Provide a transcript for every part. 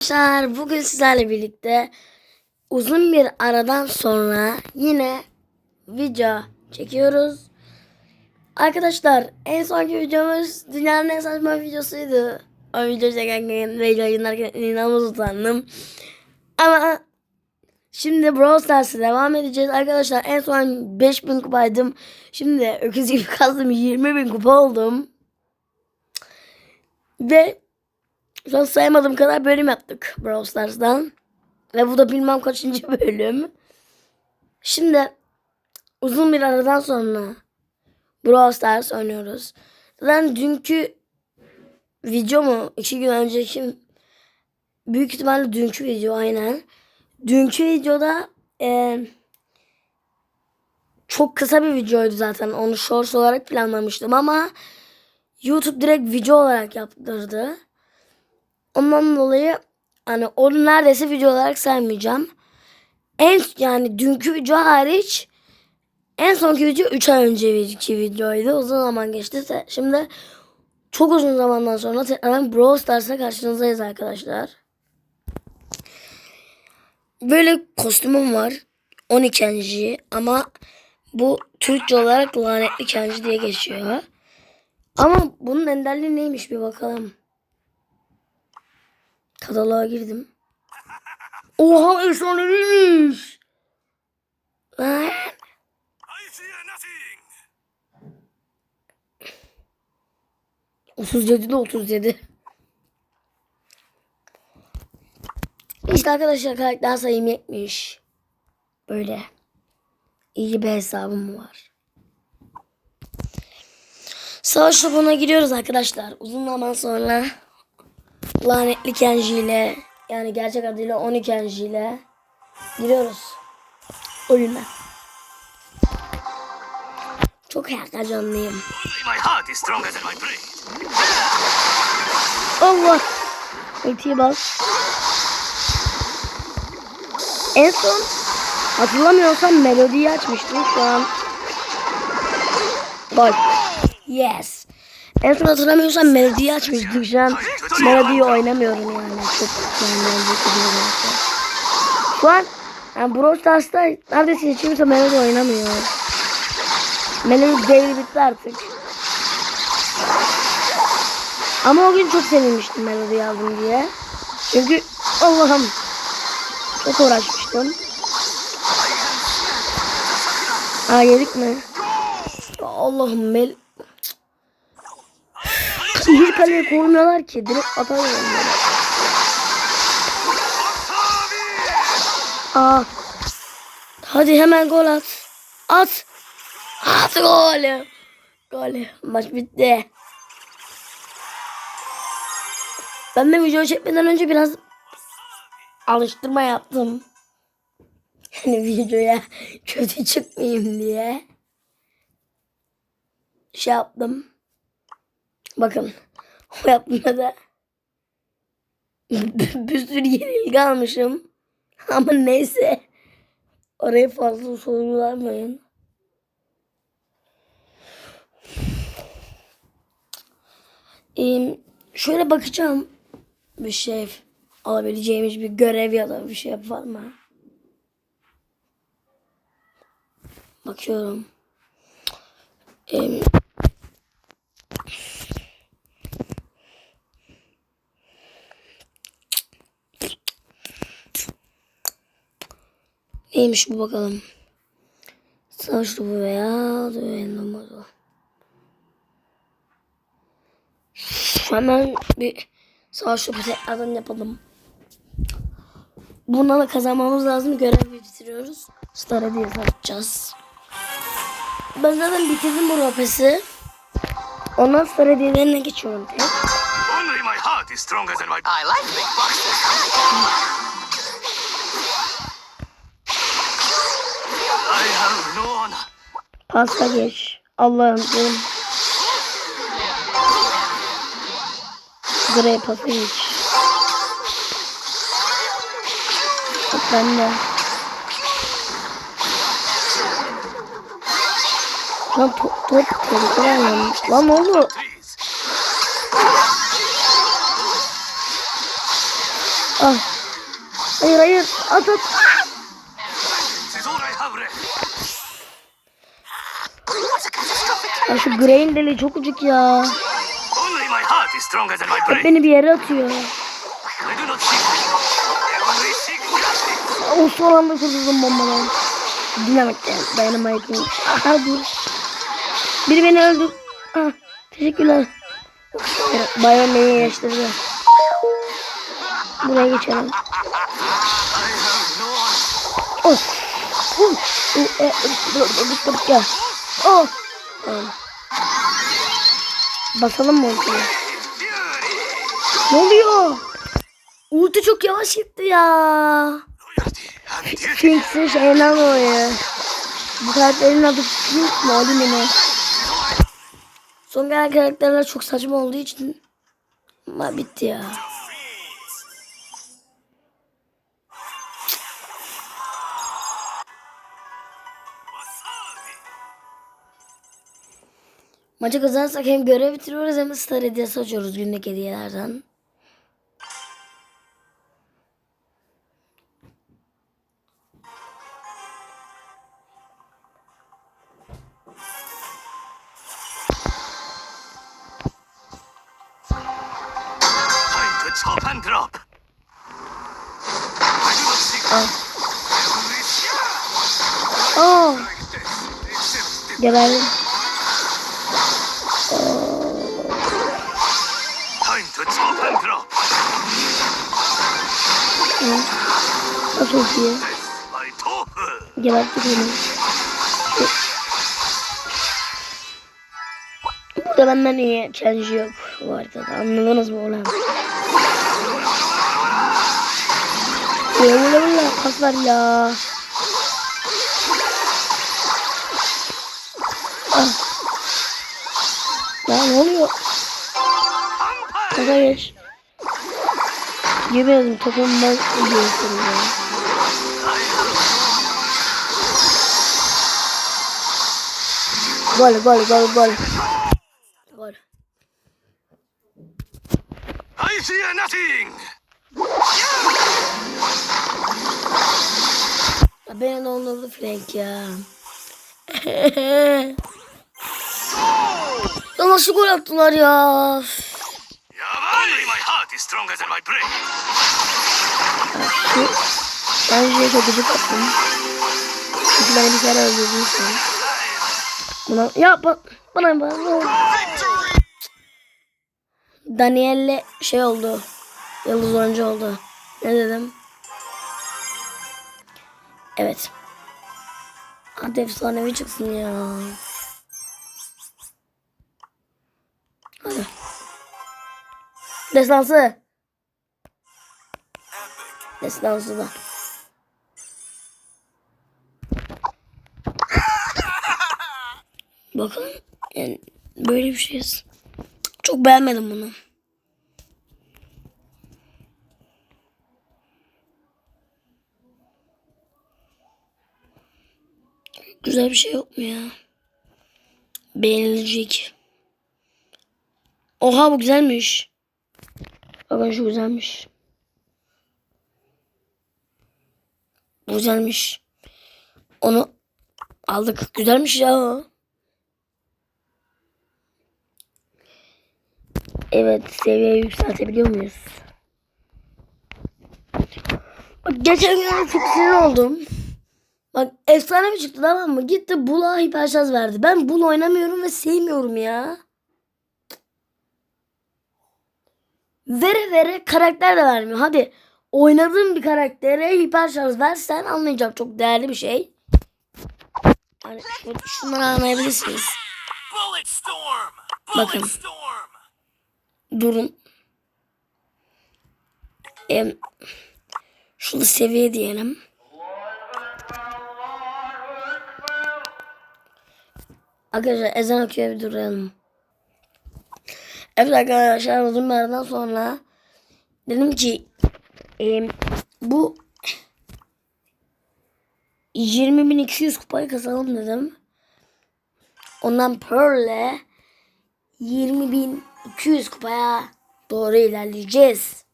Arkadaşlar bugün sizlerle birlikte uzun bir aradan sonra yine video çekiyoruz. Arkadaşlar en sonki videomuz dünyanın en saçma videosuydu. O video çekerken ve yayınlarken inanılmaz utandım. Ama şimdi Brawl Stars'a devam edeceğiz. Arkadaşlar en son 5000 kupaydım. Şimdi öküz gibi kazdım 20.000 kupa oldum. Ve şu an saymadığım kadar bölüm yaptık Brawl Stars'dan. Ve bu da bilmem kaçıncı bölüm. Şimdi uzun bir aradan sonra Brawl Stars oynuyoruz. Zaten dünkü video mu? iki gün önceki büyük ihtimalle dünkü video aynen. Dünkü videoda e, çok kısa bir videoydu zaten. Onu shorts olarak planlamıştım ama YouTube direkt video olarak yaptırdı. Ondan dolayı hani onu neredeyse video olarak saymayacağım. En yani dünkü video hariç en sonki video 3 ay önceki videoydu. Uzun zaman geçti. Şimdi çok uzun zamandan sonra tekrardan Brawl Stars'a karşınızdayız arkadaşlar. Böyle kostümüm var. 12 kenji ama bu Türkçe olarak lanetli kenji diye geçiyor. Ama bunun enderliği neymiş bir bakalım. Kataloğa girdim. Oha efsaneviymiş. Lan. I fear nothing. 37 de 37. İşte arkadaşlar karakter sayım yetmiş. Böyle. İyi bir hesabım var. Savaş topuna giriyoruz arkadaşlar. Uzun zaman sonra lanetli Kenji ile yani gerçek adıyla Oni Kenji ile giriyoruz oyuna. Çok heyecanlıyım. Allah. Ultiye bas. En son hatırlamıyorsam melodiyi açmıştım şu an. Bak. Yes. En son hatırlamıyorsam melodiyi açmıştım şu an. Melodiyi oynamıyorum yani. Çok yani. Şu an yani Brawl Stars'ta neredeyse hiç kimse melodi oynamıyor. Melodi devri bitti artık. Ama o gün çok sevinmiştim melodi aldım diye. Çünkü Allah'ım çok uğraşmıştım. Aa yedik mi? Allah'ım mel... Bir kaleye koymuyorlar ki. Direkt atarlar onları. Aa. Hadi hemen gol at. At. At gol. Gol. Maç bitti. Ben de video çekmeden önce biraz alıştırma yaptım. Hani videoya kötü çıkmayayım diye. Şey yaptım. Bakın. O yaptığımda da bir sürü yenilgi almışım. Ama neyse. Orayı fazla sorgulanmayın. Ee, şöyle bakacağım. Bir şey alabileceğimiz bir görev ya da bir şey var mı? Bakıyorum. Ee, neymiş bu bakalım. Savaş topu veya düello Hemen bir savaş topu tekrardan yapalım. Bundan da kazanmamız lazım. Görev bitiriyoruz. Star hediyesi atacağız. Ben zaten bitirdim bu rapesi. Ondan star hediyelerine geçiyorum tek. Only my heart is stronger than my. I like big boxes. Pasta geç. Allah'ım canım. Buraya pasta geç. Top bende. Lan top top tehlikeli oynuyorum. Lan ne oldu? Ah. Hayır hayır. At at. Ya şu Gray'in deli çok ucuk ya. Hep beni bir yere atıyor. O son anda kurtuldum bombadan. Dinamit yani. Dynamite. Aha dur. Biri beni öldür. Ah, teşekkürler. Bayan beni iyileştirdi. Buraya geçelim. I have no honor. Oh. Uh. Uh. E. Oh. Tamam. Basalım mı ultiyi? Ne oluyor? Ulti çok yavaş gitti ya. Sphinx'in şeyinden dolayı. Bu karakterin adı Sphinx mi? Adı ne? Son gelen karakterler çok saçma olduğu için ama bitti ya. Maçı kazanırsak hem görev bitiriyoruz hem star hediyesi açıyoruz günlük hediyelerden. Time drop. I do not O çok iyi. Geberttik beni. Burada benden iyi Kenji yok bu haritada. Anladınız mı oğlum? Vula pas ver ya. Ah. Ya ne oluyor? Topa geç. Yemin ederim topumu ben öldürüyorum ya. Gol gol gol gol. Gol. I fear nothing. Beni dondurdu Frank ya. ya nasıl gol attılar ya? Only my heart is stronger than my brain. Ben şey çok gıcık attım. Çünkü beni bir kere öldürdün sen. Buna, ya ba, bana bana. Daniel'le şey oldu. Yıldız oyuncu oldu. Ne dedim? Evet. Hadi efsanevi çıksın ya. Hadi. Destansı. Destansı da. Bakın yani böyle bir şeyiz. Çok beğenmedim bunu. Güzel bir şey yok mu ya? Beğenilecek. Oha bu güzelmiş. Şu güzelmiş. Güzelmiş. Onu aldık. Güzelmiş ya. Evet seviye yükseltebiliyor muyuz? Bak geçen gün çok sinir oldum. Bak efsane bir çıktı tamam mı? Gitti Bula hiperşarj verdi. Ben Bula oynamıyorum ve sevmiyorum ya. Vere vere karakter de vermiyor. Hadi oynadığın bir karaktere hiperşarj versen anlayacağım. Çok değerli bir şey. Yani şu, şunları anlayabilirsiniz. Bakın. Durun. Em, şunu seviye diyelim. Arkadaşlar ezan okuyor bir duralım. Evet arkadaşlar uzun bir aradan sonra dedim ki e, bu 20.200 kupayı kazanalım dedim. Ondan Pearl'le 20.200 kupaya doğru ilerleyeceğiz.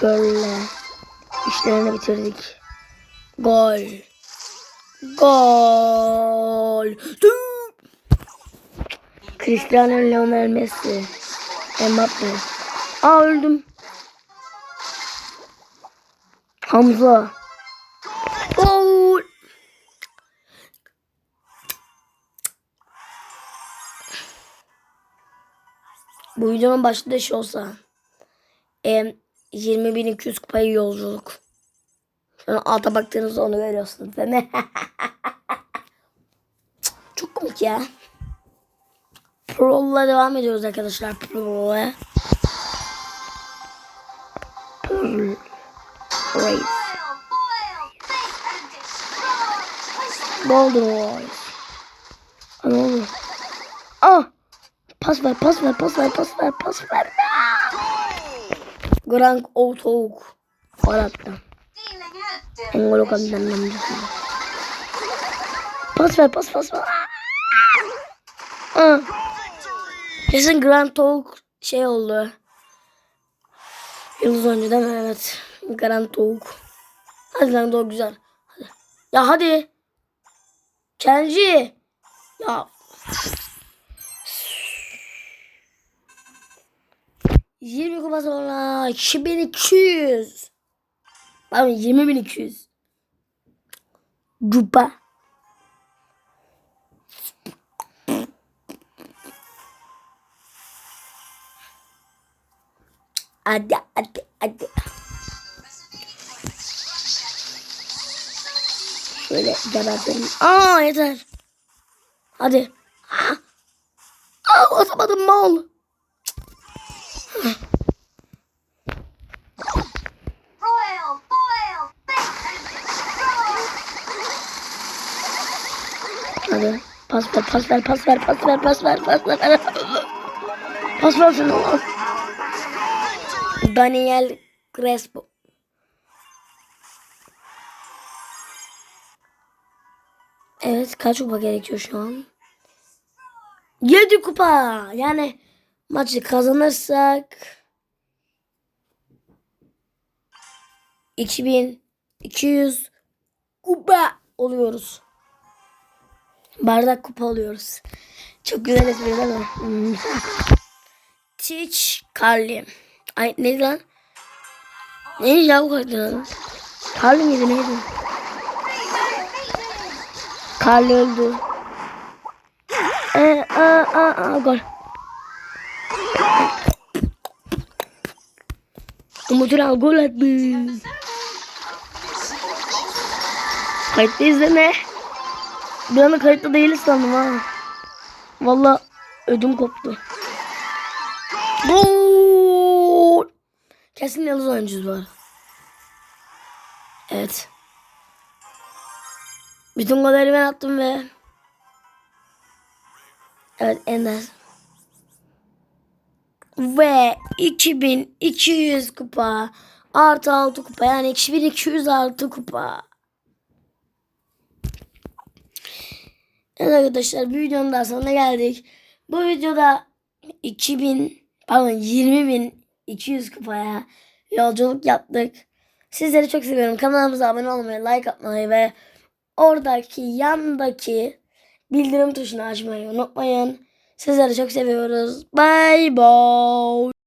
Pearl'le işlerini bitirdik. Gol. Gol. Cristiano Lionel Messi. Mbappe. Aa öldüm. Hamza. Gol. Bu videonun başında şey olsa. Em, 20.200 kupayı yolculuk. Sonra alta baktığınızda onu görüyorsunuz değil mi? Çok komik ya. Pro'la devam ediyoruz arkadaşlar. Pro'la. Pro. Race. Golden Boys. Ne oldu? Ah! Pas ver, pas ver, pas ver, pas ver, pas ver. Grand Otok. Faratta. Dealing out Engolo kandan namcısında. Pas ver, pas, pas ver. Aa. Kesin Grand Talk şey oldu. Yıldız oyuncu değil mi? Evet. Grand Talk. Hadi lan doğru güzel. Hadi. Ya hadi. Kenji. Ya. Yirmi kupa sonra 2200. Pardon 20200. Cupa. Hadi hadi hadi. Şöyle gebertelim. Aa yeter. Hadi. Aa atamadım mal. Pas ver, pas ver, pas ver, pas ver, pas ver, pas ver. Pas ver şunu. Daniel Crespo. Evet kaç kupa gerekiyor şu an? 7 kupa. Yani maçı kazanırsak 2200 kupa oluyoruz. Bardak kupa alıyoruz. Çok güzel espri değil mi? Hmm. Teach Carly. Ay neydi lan? Neydi ya bu kadar lan? Carly miydi neydi? Carly öldü. Ee, aa, aa, aa, gol. Umut'un gol attı. Kayıtta izleme. Bir anda kayıtta değiliz sandım ha. Valla ödüm koptu. Kesin yıldız oyuncuyuz arada. Evet. Bütün golleri ben attım ve Evet Ender. Ve 2200 kupa artı 6 kupa yani 2200 artı kupa. Evet arkadaşlar bir videonun daha sonuna geldik. Bu videoda 2000 pardon 20.200 kupaya yolculuk yaptık. Sizleri çok seviyorum. Kanalımıza abone olmayı, like atmayı ve oradaki yandaki bildirim tuşunu açmayı unutmayın. Sizleri çok seviyoruz. Bye bye.